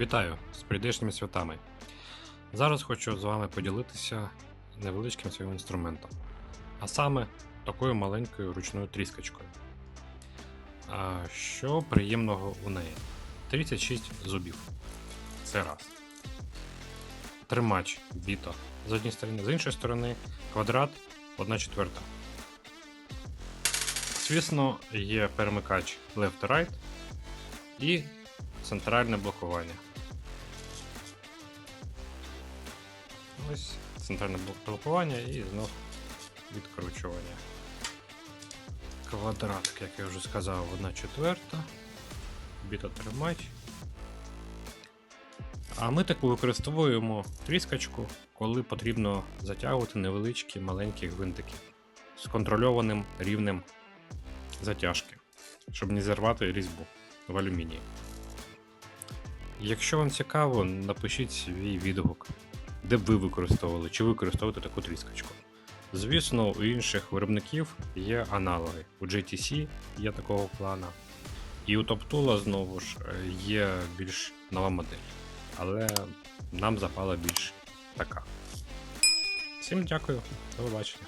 Вітаю з прийдешніми святами. Зараз хочу з вами поділитися невеличким своїм інструментом, а саме такою маленькою ручною тріскочкою. А що приємного у неї? 36 зубів. Це раз. Тримач біто з однієї сторони, з іншої сторони квадрат 1 четверта. Звісно, є перемикач left-right і центральне блокування. Ось центральне блокування і знов відкручування. Квадратик, як я вже сказав, 1 четверта. Бітотримач. А ми таку використовуємо тріскочку, коли потрібно затягувати невеличкі маленькі гвинтики з контрольованим рівнем затяжки, щоб не зірвати різьбу в алюмінії. Якщо вам цікаво, напишіть свій відгук, де б ви використовували, чи використовуєте таку тріскочку. Звісно, у інших виробників є аналоги. У GTC є такого плана. І у TopTool знову ж е, є більш нова модель. Але нам запала більш така. Всім дякую, до побачення.